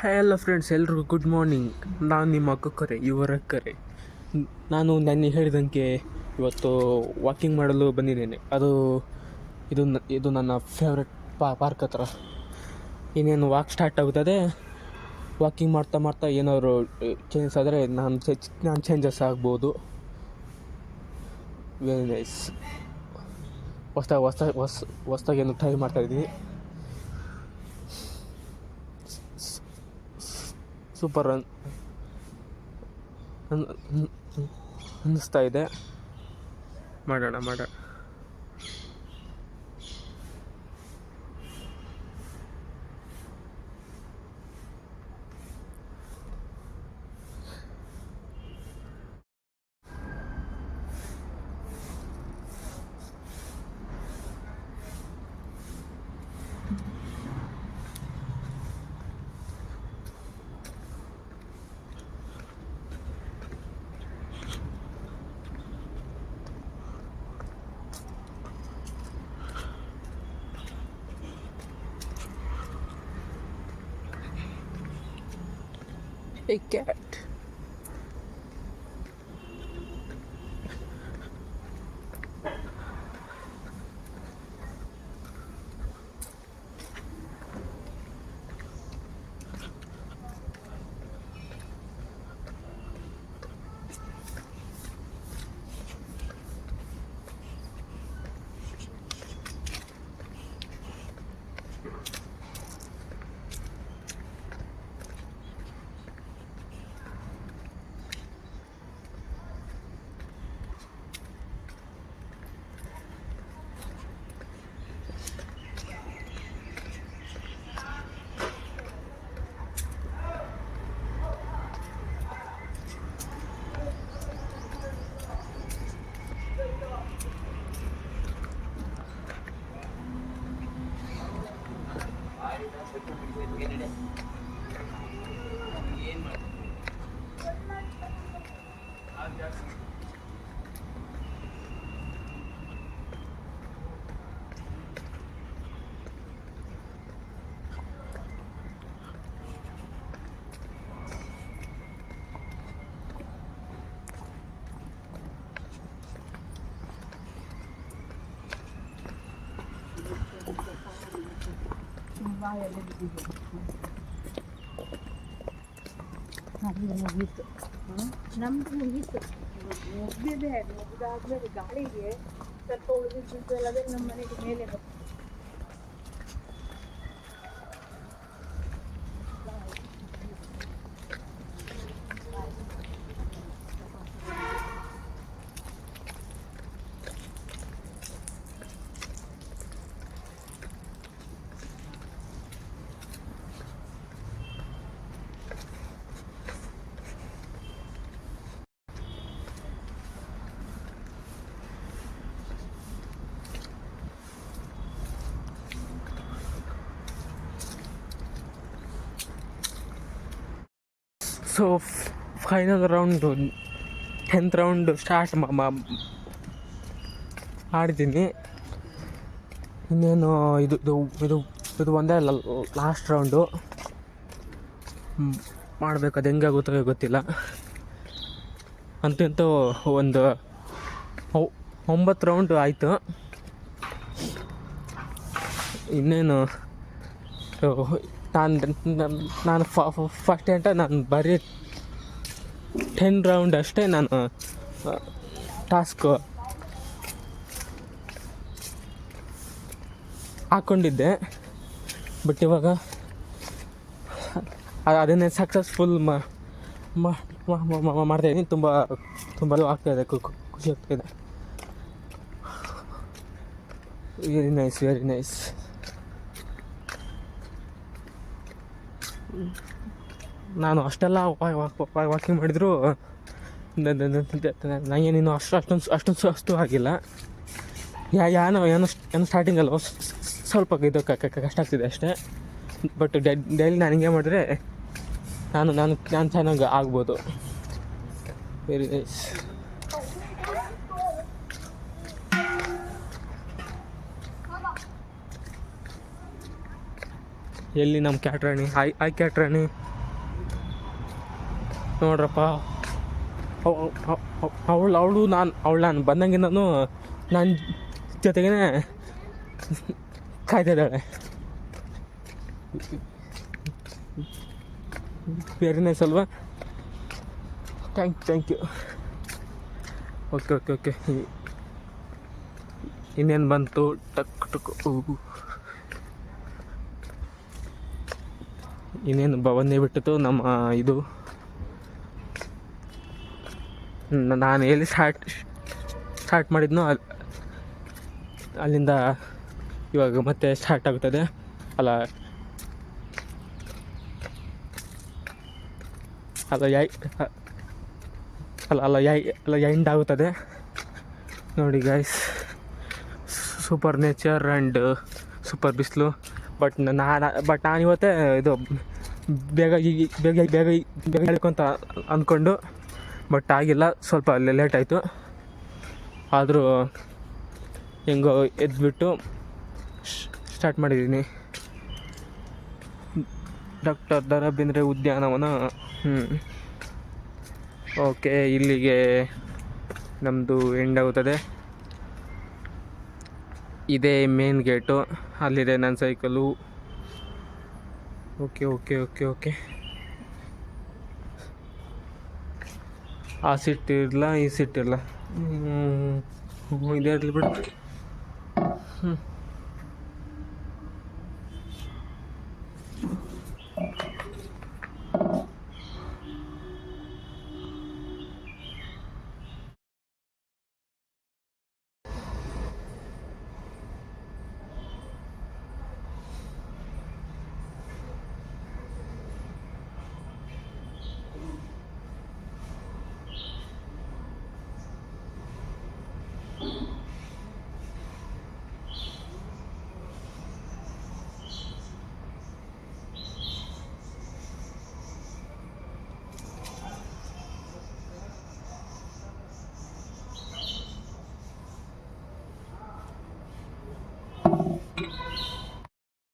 Hello friends ಎಲ್ರಿಗೂ good morning ನಾನು ನಿಮ್ಮ ಕರೆ ಇವರ ಕರೆ ನಾನು ನಾನು ಹೇಳಿದಂಗೆ ಇವತ್ತು ವಾಕಿಂಗ್ ಮಾಡಲು ಬಂದಿದ್ದೇನೆ. ಅದು, ಇದು ಇದು ನನ್ನ ಫೇವ್ರೆಟ್ ಪಾರ್ಕ್ ಹತ್ರ. ಇನ್ನೇನು ವಾಕ್ ಸ್ಟಾರ್ಟ್ ಆಗುತ್ತದೆ? ವಾಕಿಂಗ್ ಮಾಡ್ತಾ ಮಾಡ್ತಾ ಏನಾದ್ರು ಚೇಂಜಸ್ ಆದರೆ ನಾನು ನಾನು ಚೇಂಜಸ್ ಆಗ್ಬೋದು. ವೆರಿ ನೈಸ್ ಹೊಸ್ದಾಗಿ ಹೊಸ ಹೊಸ, ಹೊಸ್ದಾಗಿ ಏನು ಟ್ರೈ ಮಾಡ್ತಾಯಿದ್ದೀನಿ ಸೂಪರ್ ಅನ್ ಅನ್- ಅನ್- ಅನ್ನಿಸ್ತಾ ಇದೆ. ಮಾಡೋಣ ಮಾಡೋಣ. A cat. Şimdi var ya ne bir ನಮ್ದು ಮುಗೀತು. ನಮ್ದು ಮುಗೀತು ಮುಗಿದಿದೆ ಮುಗಿದಾದ್ಮೇಲೆ ಗಾಳಿಗೆ ಸ್ವಲ್ಪ ಉಳಿದಿದ್ದು ನಮ್ಮ ಮನೆಗೆ ಮೇಲೆ so final round tenth round start ಆಡಿದ್ದೀನಿ ಇನ್ನೇನು, ಇದು ಇದು ಇದು ಇದು ಒಂದೇ ಲಾಸ್ಟ್ ರೌಂಡು ಮಾಡಬೇಕು ಅದು ಹೆಂಗಾಗುತ್ತೋ ಗೊತ್ತಿಲ್ಲ. ಅಂತೂ ಒಂದು ಒಂಬತ್ತು ರೌಂಡ್ ಆಯಿತು. ಇನ್ನೇನು ನಾನು ನಾನು ಫಸ್ಟ್ ಎಂಟ ನಾನು ಬರೀ ಟೆನ್ ರೌಂಡ್ ಅಷ್ಟೇ ನಾನು ಟಾಸ್ಕ್ ಹಾಕ್ಕೊಂಡಿದ್ದೆ ಬಟ್ ಇವಾಗ ಅದನ್ನೇ ಸಕ್ಸಸ್ಫುಲ್ ಮಾಡ್ತಾಯಿದ್ದೀನಿ ತುಂಬ ತುಂಬ ಆಗ್ತಾಯಿದೆ ಖುಷಿ ಆಗ್ತಾಯಿದೆ ವೆರಿ ನೈಸ್ ವೆರಿ ನೈಸ್ ನಾನು ಅಷ್ಟೆಲ್ಲ ವಾಕಿಂಗ್ ಮಾಡಿದ್ರು ನನಗೇನಿನ್ನು ಅಷ್ಟು ಅಷ್ಟೊಂದು ಅಷ್ಟೊಂದು ಅಷ್ಟು ಆಗಿಲ್ಲ. ಯಾ ಏನೋ ಏನೋ ಏನೋ ಸ್ಟಾರ್ಟಿಂಗಲ್ಲ ಸ್ವಲ್ಪ ಇದು ಕಷ್ಟ ಆಗ್ತಿದೆ ಅಷ್ಟೇ. ಬಟ್ ಡೈಲಿ ನಾನು ಹಿಂಗೆ ಮಾಡಿದ್ರೆ ನಾನು ನಾನು ನಾನು ಚೆನ್ನಾಗಿ ಆಗ್ಬೋದು. ವೆರಿ ನೈಸ್ ಎಲ್ಲಿ ನಮ್ಮ ಕ್ಯಾಟ್ರಾಣಿ ಹಾಯ್ ಹಾಯ್ ಕ್ಯಾಟ್ರಾಣಿ ನೋಡ್ರಪ್ಪ. ಅವಳು ಅವಳು ನಾನು ಅವಳು ನಾನು ಬಂದಂಗಿಂದನೂ ನನ್ನ ಜೊತೆಗೇ ಕಾಯ್ತಿದ್ದಾಳೆ. ವೆರಿ ನೈಸ್ ಅಲ್ವಾ? Thank thank you okay okay okay ಇನ್ನೇನು ಬಂತು? ಟಕ್ ಟಕ್ ಇನ್ನೇನು ಬಂದೇ ಬಿಟ್ಟಿತು ನಮ್ಮ ಇದು. ನಾನು ಎಲ್ಲಿ ಸ್ಟಾರ್ಟ್ ಸ್ಟಾರ್ಟ್ ಮಾಡಿದ್ನೋ ಅಲ್ಲಿ ಅಲ್ಲಿಂದ ಇವಾಗ ಮತ್ತೆ ಸ್ಟಾರ್ಟ್ ಆಗುತ್ತದೆ. ಅಲ್ಲ ಅಲ್ಲ ಯಾಯ್ ಅಲ್ಲ ಅಲ್ಲ ಯಾಯ್ ಅಲ್ಲ ಎಂಡ್ ಆಗುತ್ತದೆ. ನೋಡಿ guys super nature and super ಬಿಸಿಲು. ಬಟ್ ನಾನು ಬಟ್ ನಾನು ಇವತ್ತೇ ಇದು ಬೇಗ ಈಗ ಬೇಗ ಬೇಗ ಬೇಗ ಹೇಳ್ಕೊಂತ ಅಂದ್ಕೊಂಡು ಬಟ್ ಆಗಿಲ್ಲ, ಸ್ವಲ್ಪ ಲೇಟ್ ಆಯಿತು. ಆದರೂ ಹೆಂಗೋ ಎದ್ಬಿಟ್ಟು ಸ್ಟಾರ್ಟ್ ಮಾಡಿದ್ದೀನಿ ಡಾಕ್ಟರ್ ದ ರಾ ಬೇಂದ್ರೆ ಉದ್ಯಾನವನ ಓಕೆ ಇಲ್ಲಿಗೆ ನಮ್ಮದು ಎಂಡ್ ಆಗುತ್ತದೆ. ಇದೇ ಮೇನ್ ಗೇಟು ಅಲ್ಲಿದೆ ನನ್ನ cycle okay okay okay okay. ಆ ಸಿಟ್ ಇರಲ್ಲ ಈ ಸಿಟ್ ಇರಲ್ಲ ಹ್ಞೂ ಇದೇ ಇರಲಿ ಬಿಡು. ಹ್ಞೂ